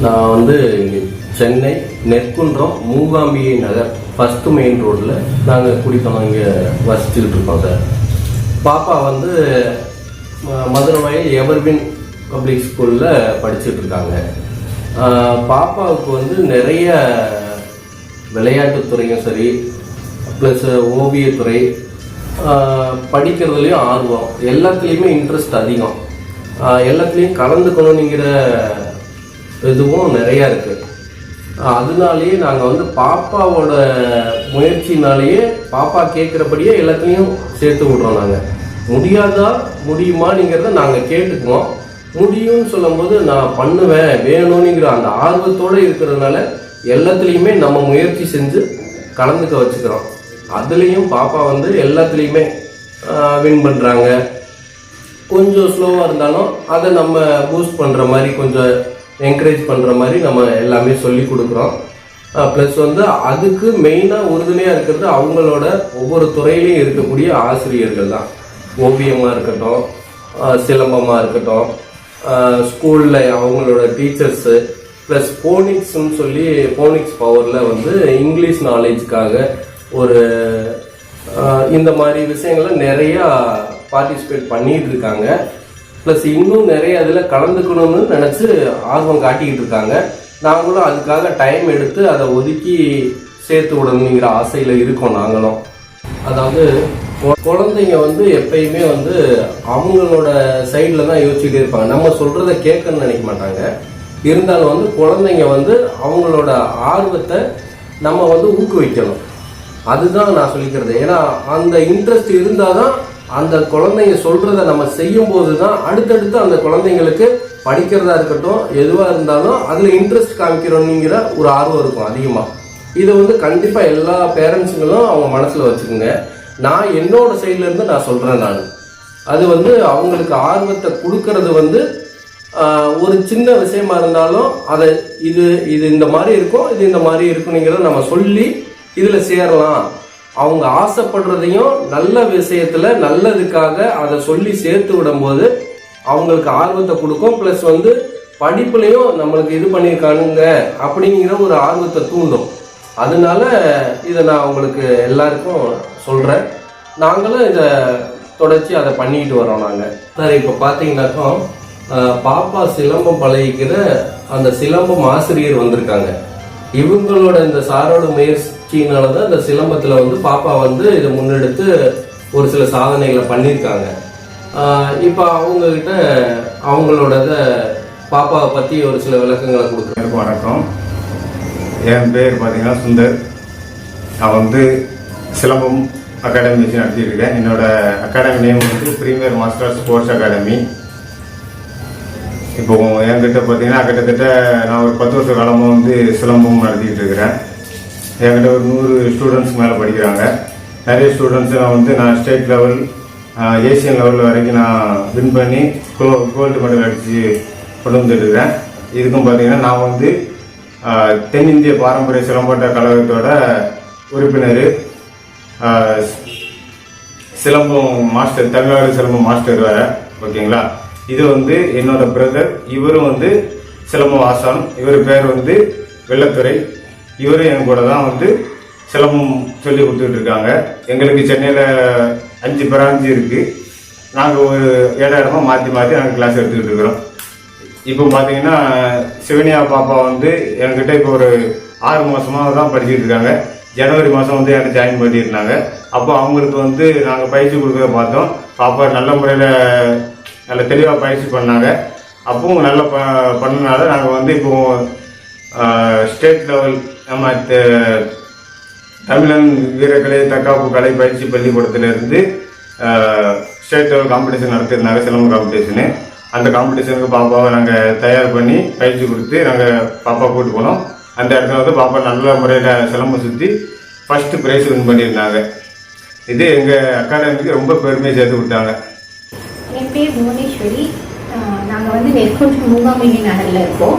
நான் வந்து Chennai Nerkundram Mookambigai Nagar first main ரோட்டில் நாங்கள் குடித்தனம் இங்கே வசிச்சுக்கிட்டு இருக்கோம் சார் பாப்பா வந்து ம- மதுரை வயல் எவர்வின் பப்ளிக் ஸ்கூலில் படிச்சுட்டு இருக்காங்க. பாப்பாவுக்கு வந்து நிறைய விளையாட்டுத்துறையும் சரி ப்ளஸ் ஓவியத்துறை படிக்கிறதுலையும் ஆர்வம். எல்லாத்துலேயுமே இன்ட்ரெஸ்ட் அதிகம். எல்லாத்துலேயும் கலந்துக்கணுங்கிற இதுவும் நிறையா இருக்குது அதனாலேயே நாங்கள் வந்து பாப்பாவோட முயற்சினாலேயே பாப்பா கேட்குறபடியே எல்லாத்துலேயும் சேர்த்து விட்றோம் நாங்கள் முடியாதா முடியுமாங்கிறத நாங்கள் கேட்டுக்குவோம். முடியும்னு சொல்லும்போது நான் பண்ணுவேன் வேணும்ங்கிற அந்த ஆர்வத்தோடு இருக்கிறதுனால எல்லாத்துலேயுமே நம்ம முயற்சி செஞ்சு கலந்துக்க வச்சுக்கிறோம். அதுலேயும் பாப்பா வந்து எல்லாத்துலேயுமே வின் பண்ணுறாங்க கொஞ்சம் ஸ்லோவாக இருந்தாலும் அதை நம்ம பூஸ்ட் பண்ணுற மாதிரி கொஞ்சம் என்கரேஜ் பண்ணுற மாதிரி நம்ம எல்லாமே சொல்லி கொடுக்குறோம். ப்ளஸ் வந்து அதுக்கு மெயினாக உறுதுணையாக இருக்கிறது அவங்களோட ஒவ்வொரு துறையிலையும் இருக்கக்கூடிய ஆசிரியர்கள் தான். ஓவியமாக இருக்கட்டும் சிலம்பமாக இருக்கட்டும் ஸ்கூலில் அவங்களோட டீச்சர்ஸு ப்ளஸ் போனிக்ஸ்னு சொல்லி போனிக்ஸ் பவரில் வந்து இங்கிலீஷ் நாலேஜுக்காக ஒரு இந்த மாதிரி விஷயங்களை நிறையா பார்ட்டிசிபேட் பண்ணிகிட்டு இருக்காங்க. ப்ளஸ் இன்னும் நிறைய அதில் கலந்துக்கணும்னு நினச்சி ஆர்வம் காட்டிக்கிட்டு இருக்காங்க. நாங்களும் அதுக்காக டைம் எடுத்து அதை ஒதுக்கி சேர்த்து விடணுங்கிற ஆசையில் இருக்கோம் நாங்களும். அதாவது குழந்தைங்க வந்து எப்பயுமே வந்து அவங்களோட சைடில் தான் யோசிச்சுட்டே இருப்பாங்க. நம்ம சொல்கிறத கேட்கணும்னு நினைக்க மாட்டாங்க. இருந்தாலும் வந்து குழந்தைங்க வந்து அவங்களோட ஆர்வத்தை நம்ம வந்து ஊக்குவிக்கணும். அதுதான் நான் சொல்லிக்கிறது. ஏன்னா அந்த இன்ட்ரெஸ்ட் இருந்தால் தான் அந்த குழந்தைங்க சொல்கிறத நம்ம செய்யும் போது தான் அடுத்தடுத்து அந்த குழந்தைங்களுக்கு படிக்கிறதா இருக்கட்டும் எதுவாக இருந்தாலும் அதில் இன்ட்ரெஸ்ட் காமிக்கிறோங்கிற ஒரு ஆர்வம் இருக்கும் அதிகமாக இதை வந்து கண்டிப்பாக எல்லா பேரண்ட்ஸுங்களும் அவங்க மனசில் வச்சுக்கோங்க. நான் என்னோட சைட்லேருந்து நான் சொல்கிறேன் நான். அது வந்து அவங்களுக்கு ஆர்வத்தை கொடுக்கறது வந்து ஒரு சின்ன விஷயமா இருந்தாலும் அதை இது இது இந்த மாதிரி இருக்கும் இது இந்த மாதிரி இருக்குங்கிறத நம்ம சொல்லி இதில் சேரலாம். அவங்க ஆசைப்படுறதையும் நல்ல விஷயத்துல நல்லதுக்காக அதை சொல்லி சேர்த்து விடும்போது அவங்களுக்கு ஆர்வத்தை கொடுக்கும். ப்ளஸ் வந்து படிப்புலையும் நம்மளுக்கு இது பண்ணியிருக்கானுங்க அப்படிங்கிற ஒரு ஆர்வத்தை தூண்டும். அதனால இதை நான் உங்களுக்கு எல்லாருக்கும் சொல்கிறேன் நாங்களும் இதை தொடர்ச்சி அதை பண்ணிட்டு வரோம் நாங்கள் சார் இப்போ பார்த்தீங்கன்னாக்கா பாப்பா சிலம்பம் பழகிக்கிற அந்த சிலம்பம் ஆசிரியர் வந்திருக்காங்க. இவங்களோட இந்த சாரோட முயற்சியினால தான் இந்த சிலம்பத்தில் வந்து பாப்பா வந்து இதை முன்னெடுத்து ஒரு சில சாதனைகளை பண்ணியிருக்காங்க. இப்போ அவங்கக்கிட்ட அவங்களோட பாப்பாவை பற்றி ஒரு சில விளக்கங்களை கொடுக்குறேன். வணக்கம். என் பேர் பார்த்தீங்கன்னா சுந்தர். நான் வந்து சிலம்பம் அகாடமி வச்சு நடத்திட்டுருக்கேன் என்னோடய என்னோட அகாடமி நேம் வந்து ப்ரீமியர் மாஸ்டர் ஸ்போர்ட்ஸ் அகாடமி இப்போ என்கிட்ட பார்த்தீங்கன்னா கிட்டத்தட்ட நான் ஒரு பத்து வருஷ காலமாக வந்து சிலம்பம் நடத்திக்கிட்டு இருக்கிறேன். என்கிட்ட ஒரு நூறு ஸ்டூடெண்ட்ஸ் மேலே படிக்கிறாங்க. நிறைய ஸ்டூடெண்ட்ஸை நான் வந்து நான் ஸ்டேட் லெவல் ஏசியன் லெவல் வரைக்கும் நான் வின் பண்ணி கோ கோல்டு மெடல் அடித்து கொண்டு வந்துட்டுருக்கிறேன் இதுக்கும் பார்த்தீங்கன்னா நான் வந்து தென்னிந்திய பாரம்பரிய சிலம்பாட்ட கழகத்தோட உறுப்பினர் சிலம்பம் மாஸ்டர் தமிழ்நாடு சிலம்பம் மாஸ்டர் வேற ஓகேங்களா? இது வந்து என்னோட பிரதர் இவரும் வந்து சிலம்பம் ஆசான் இவர் பேர் வந்து வெள்ளத்துறை. இவரும் என் கூட தான் வந்து சிலம்பம் சொல்லி கொடுத்துட்டு இருக்காங்க. எங்களுக்கு சென்னையில் அஞ்சு பிரான்ச்சு இருக்குது நாங்கள் ஒரு இடம் இடமா மாற்றி மாற்றி நாங்கள் கிளாஸ் எடுத்துக்கிட்டு இருக்கிறோம். இப்போ பார்த்தீங்கன்னா சிவனியா பாப்பா வந்து என்கிட்ட இப்போ ஒரு ஆறு மாதமாக தான் படிச்சுட்டு இருக்காங்க. ஜனவரி மாதம் வந்து எனக்கு ஜாயின் பண்ணியிருந்தாங்க. அப்போ அவங்களுக்கு வந்து நாங்கள் பயிற்சி கொடுக்குறத பார்த்தோம். பாப்பா நல்ல முறையில் நல்ல தெளிவாக பயிற்சி பண்ணாங்க. அப்பவும் நல்ல ப பண்ணனால நாங்கள் வந்து இப்போ ஸ்டேட் லெவல் நம்ம தமிழன் வீரக்கலை தற்காப்பு கலை பயிற்சி பள்ளிக்கூடத்திலிருந்து ஸ்டேட் லெவல் காம்படிஷன் நடத்தியிருந்தாங்க சிலம்பம் காம்படிஷனு அந்த காம்படிஷனுக்கு பாப்பாவை நாங்கள் தயார் பண்ணி பயிற்சி கொடுத்து நாங்கள் பாப்பா கூட்டு போனோம். அந்த இடத்துல வந்து பாப்பா நல்ல முறையில் சிலம்பம் சுற்றி ஃபஸ்ட்டு ப்ரைஸ் வின் பண்ணியிருந்தாங்க. இது எங்கள் அகாடமிக்கு ரொம்ப பெருமையை சேர்த்து விட்டாங்க என் பேர் புவனேஸ்வரி. நாங்கள் வந்து நெற்குன்று மூகாம்பிகை நகரில் இருக்கோம்.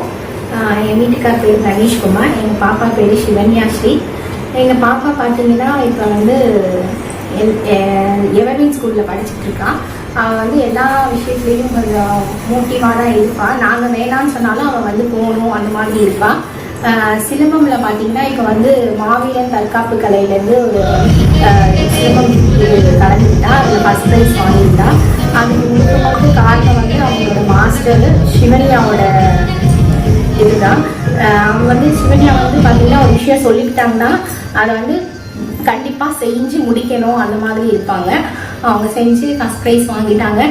என் வீட்டுக்கார் பேர் ரமேஷ்குமார் எங்கள் பாப்பா பேர் சிவன்யாஸ்ரீ. எங்கள் பாப்பா பார்த்தீங்கன்னா இப்போ வந்து எவர்வின் ஸ்கூலில் படிச்சுட்டு இருக்கா அவன் வந்து எல்லா விஷயத்துலேயும் கொஞ்சம் மோட்டிவாக தான் இருப்பான் நாங்கள் வேணான்னு சொன்னாலும் அவன் வந்து போகணும் அந்த மாதிரி இருப்பாள் சிலம்பமில் பார்த்தீங்கன்னா இப்போ வந்து மாவீரன் தற்காப்பு கலையிலேருந்து ஒரு சிலம்பம் கலந்துக்கிட்டா. அதில் ஃபஸ்ட் ப்ரைஸ் வாங்கிட்டா அதுக்கு முழுக்க முழுக்க காரணம் வந்து அவங்களோட மாஸ்டர் சிவனியாவோட இதுதான். அவங்க வந்து சிவனியா வந்து பார்த்தீங்கன்னா ஒரு விஷயம் சொல்லிக்கிட்டாங்கன்னா அதை வந்து கண்டிப்பாக செஞ்சு முடிக்கணும் அந்த மாதிரி இருப்பாங்க. அவங்க செஞ்சு ஃபஸ்ட் ப்ரைஸ் வாங்கிட்டாங்க.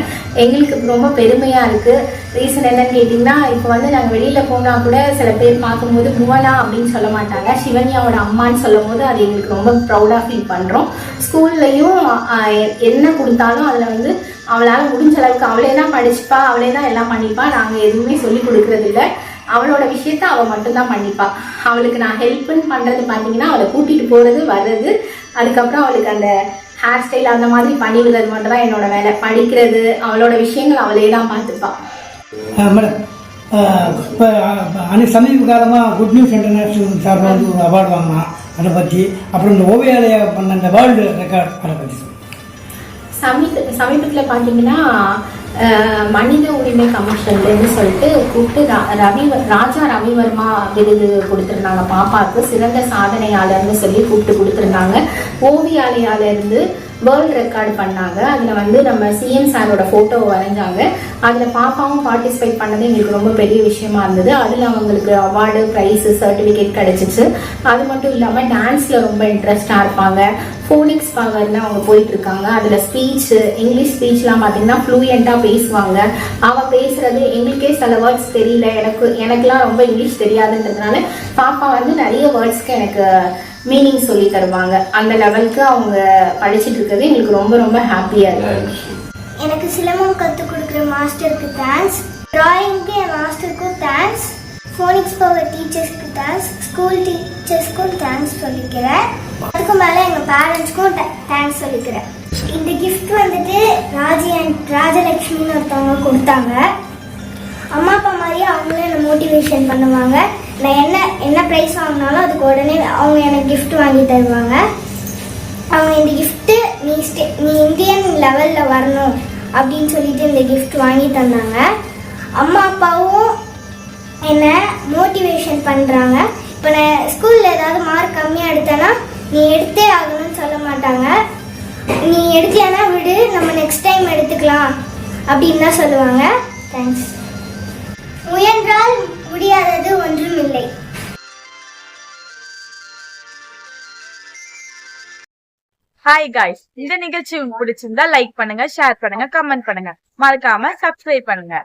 எங்களுக்கு ரொம்ப பெருமையாக இருக்குது ரீசன் என்னன்னு கேட்டிங்கன்னா இப்போ வந்து நாங்கள் வெளியில் போனால் கூட சில பேர் பார்க்கும்போது புவனா அப்படின்னு சொல்ல மாட்டாங்க. சிவன்யாவோட அம்மான்னு சொல்லும் போது அது எங்களுக்கு ரொம்ப ப்ரௌடாக ஃபீல் பண்ணுறோம் ஸ்கூல்லையும் என்ன கொடுத்தாலும் அதில் வந்து அவளால் முடிஞ்ச அளவுக்கு அவளே தான் படிச்சுப்பா அவளே தான் எல்லாம் பண்ணிப்பா. நாங்கள் எதுவுமே சொல்லி கொடுக்கறது அவளோட விஷயத்த அவள் மட்டும்தான் பண்ணிப்பா. அவளுக்கு நான் ஹெல்ப்னு பண்ணுறது பார்த்தீங்கன்னா அவளை கூட்டிகிட்டு போகிறது வர்றது அதுக்கப்புறம் அவளுக்கு அந்த ஹேர் ஸ்டைல் அந்த மாதிரி பண்ணி விடுறது மட்டும் தான் என்னோட வேலை. படிக்கிறது அவளோட விஷயங்கள் அவளே தான் பார்த்துப்பா மேடம் இப்போ அன்னைக்கு சமீப காலமாக குட் நியூஸ் இன்டர்நேஷ்னல் சார்பில் வந்து ஒரு அவார்டு வாங்கினான் அதை பற்றி அப்புறம் இந்த ஓவியாலயா பண்ண இந்த வேர்ல்டு ரெக்கார்ட் அதை பற்றி சமீப சமீபத்தில் பார்த்தீங்கன்னா மனித உரிமை கமிஷன்லேருந்து சொல்லிட்டு கூப்பிட்டு ரா- ரவி ராஜா ரவிவர்மா விருது கொடுத்துருந்தாங்க. பாப்பாவுக்கு சிறந்த சாதனையாளர்னு சொல்லி கூப்பிட்டு கொடுத்துருந்தாங்க. ஓவியாலயாலேருந்து வேர்ல்டு ரெக்கார்டு பண்ணாங்க. அதில் வந்து நம்ம சிஎம் சாரோட ஃபோட்டோவை வரைஞ்சாங்க. அதில் பாப்பாவும் பார்ட்டிசிபேட் பண்ணது எங்களுக்கு ரொம்ப பெரிய விஷயமா இருந்தது. அதில் அவங்களுக்கு அவார்டு ப்ரைஸு சர்டிஃபிகேட் கிடைச்சிச்சு. அது மட்டும் இல்லாமல் டான்ஸில் ரொம்ப இன்ட்ரெஸ்டாக இருப்பாங்க. ஃபோனிக்ஸ் பவர்னு அவங்க போயிட்டு இருக்காங்க. அதில் ஸ்பீச் இங்கிலீஷ் ஸ்பீச்லாம் பார்த்தீங்கன்னா ஃப்ளூயண்ட்டாக பேசுவாங்க. அவள் பேசுறது எங்களுக்கே சில வேர்ட்ஸ் தெரியல. எனக்கு எனக்குலாம் ரொம்ப இங்கிலீஷ் தெரியாதுன்றதுனால பாப்பா வந்து நிறைய வேர்ட்ஸ்க்கு எனக்கு மீனிங் சொல்லி தருவாங்க. அந்த லெவலுக்கு அவங்க படிச்சுட்டு இருக்கிறது எங்களுக்கு ரொம்ப ரொம்ப ஹாப்பியாக இருக்கு. எனக்கு சிலம்பம் கற்றுக் கொடுக்குற மாஸ்டருக்கு தேங்க்ஸ் ட்ராயிங்க்கு என் மாஸ்டருக்கும் தேங்க்ஸ் ஃபோனிக்ஸ் பவர் டீச்சர்ஸ்க்கு தேங்க்ஸ் ஸ்கூல் டீச்சர்ஸ்க்கும் தேங்க்ஸ் சொல்லிக்கிறேன். அதுக்கு மேலே எங்கள் பேரண்ட்ஸ்க்கும் தேங்க்ஸ் சொல்லிக்கிறேன். இந்த gift வந்துட்டு ராஜி அண்ட் ராஜலக்ஷ்மின்னு ஒருத்தவங்க கொடுத்தாங்க. அம்மா அப்பா மாதிரியே அவங்களும் என்னை மோட்டிவேஷன் பண்ணுவாங்க. நான் என்ன என்ன ப்ரைஸ் வாங்கினாலும் அதுக்கு உடனே அவங்க எனக்கு கிஃப்ட் வாங்கி தருவாங்க. அவங்க இந்த கிஃப்ட்டு நீ ஸ்டே நீ இந்தியன் லெவலில் வரணும் அப்படின்னு சொல்லிட்டு இந்த கிஃப்ட் வாங்கி தந்தாங்க. அம்மா அப்பாவும் என்னை மோட்டிவேஷன் பண்ணுறாங்க இப்போ நான் ஸ்கூலில் ஏதாவது மார்க் கம்மியாக எடுத்தேன்னா நீ எடுத்தே ஆகணும்னு சொல்ல மாட்டாங்க. நீ எடுக்கலைன்னா விடு நம்ம நெக்ஸ்ட் டைம் எடுத்துக்கலாம் அப்படின்னு தான் சொல்லுவாங்க. தேங்க்ஸ் முயன்றால் முடியாதது ஒன்றுமில்லை. ஹாய் காய்ஸ் இந்த நிகழ்ச்சி உங்களுக்கு பிடிச்சிருந்தா லைக் பண்ணுங்க ஷேர் பண்ணுங்க கமெண்ட் பண்ணுங்க. மறக்காம சப்ஸ்கிரைப் பண்ணுங்க.